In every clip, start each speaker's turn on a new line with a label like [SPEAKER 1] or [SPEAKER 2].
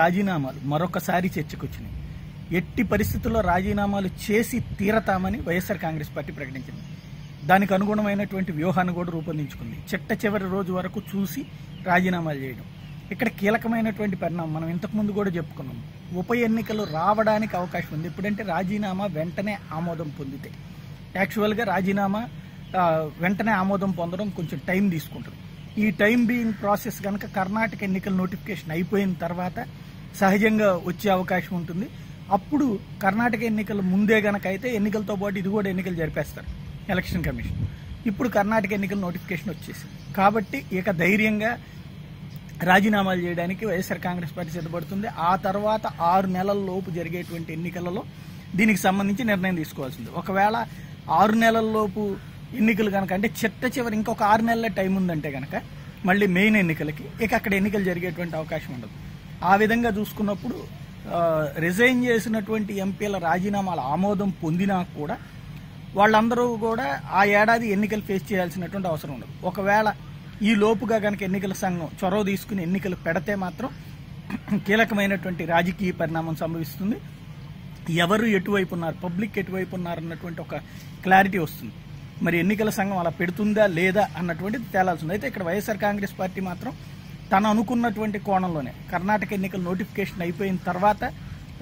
[SPEAKER 1] రాజీనామాలు మరొకసారి చర్చకొచ్చినాయి. ఎట్టి పరిస్థితుల్లో రాజీనామాలు చేసి తీరతామని వైఎస్ఆర్ కాంగ్రెస్ పార్టీ ప్రకటించింది. దానికి అనుగుణమైనటువంటి వ్యూహాన్ని కూడా రూపొందించుకుంది. చిట్ట చివరి రోజు వరకు చూసి రాజీనామాలు చేయడం. ఇక్కడ కీలకమైనటువంటి పరిణామం మనం ఇంతకుముందు కూడా చెప్పుకున్నాం. ఉప ఎన్నికలు రావడానికి అవకాశం ఉంది. ఎప్పుడంటే రాజీనామా వెంటనే ఆమోదం పొందితే. యాక్చువల్గా రాజీనామా వెంటనే ఆమోదం పొందడం కొంచెం టైం తీసుకుంటుంది. ఈ టైం బీయింగ్ ప్రాసెస్ కనుక కర్ణాటక ఎన్నికల నోటిఫికేషన్ అయిపోయిన తర్వాత సహజంగా వచ్చే అవకాశం ఉంటుంది. అప్పుడు కర్ణాటక ఎన్నికల ముందే గనక అయితే ఎన్నికలతో పాటు ఇది కూడా ఎన్నికలు జరిపేస్తారు ఎలక్షన్ కమిషన్. ఇప్పుడు కర్ణాటక ఎన్నికల నోటిఫికేషన్ వచ్చేసింది. కాబట్టి ఇక ధైర్యంగా రాజీనామాలు చేయడానికి వైఎస్ఆర్ కాంగ్రెస్ పార్టీ సిద్ధపడుతుంది. ఆ తర్వాత ఆరు నెలల లోపు జరిగేటువంటి ఎన్నికలలో దీనికి సంబంధించి నిర్ణయం తీసుకోవాల్సింది. ఒకవేళ ఆరు నెలల లోపు ఎన్నికలు కనుక అంటే చిట్ట చివరి ఇంకొక ఆరు నెలల టైం ఉందంటే కనుక మళ్ళీ మెయిన్ ఎన్నికలకి ఇక అక్కడ ఎన్నికలు జరిగేటువంటి అవకాశం ఉండదు. ఆ విధంగా చూసుకున్నప్పుడు రిజైన్ చేసినటువంటి ఎంపీల రాజీనామాల ఆమోదం పొందినా కూడా వాళ్ళందరూ కూడా ఆ ఏడాది ఎన్నికలు ఫేస్ చేయాల్సినటువంటి అవసరం ఉండదు. ఒకవేళ ఈ లోపుగా కనుక ఎన్నికల సంఘం చొరవ తీసుకుని ఎన్నికలు పెడితే మాత్రం కీలకమైనటువంటి రాజకీయ పరిణామం సంభవిస్తుంది. ఎవరు ఎటువైపు ఉన్నారు పబ్లిక్ ఎటువైపు ఉన్నారు అన్నటువంటి ఒక క్లారిటీ వస్తుంది. మరి ఎన్నికల సంఘం అలా పెడుతుందా లేదా అన్నటువంటిది తేలాల్సింది. అయితే ఇక్కడ వైఎస్ఆర్ కాంగ్రెస్ పార్టీ మాత్రం తను అనుకున్నటువంటి కోణంలోనే కర్ణాటక ఎన్నికల నోటిఫికేషన్ అయిపోయిన తర్వాత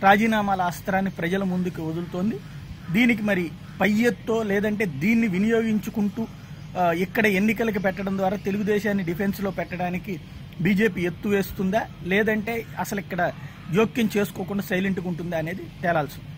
[SPEAKER 1] రాజీనామాల అస్త్రాన్ని ప్రజల ముందుకు వదులుతోంది. దీనికి మరి పై ఎత్తో లేదంటే దీన్ని వినియోగించుకుంటూ ఇక్కడ ఎన్నికలకు పెట్టడం ద్వారా తెలుగుదేశాన్ని డిఫెన్స్లో పెట్టడానికి బీజేపీ ఎత్తు వేస్తుందా? లేదంటే అసలు ఇక్కడ జోక్యం చేసుకోకుండా సైలెంట్గా ఉంటుందా అనేది తేలాల్సింది.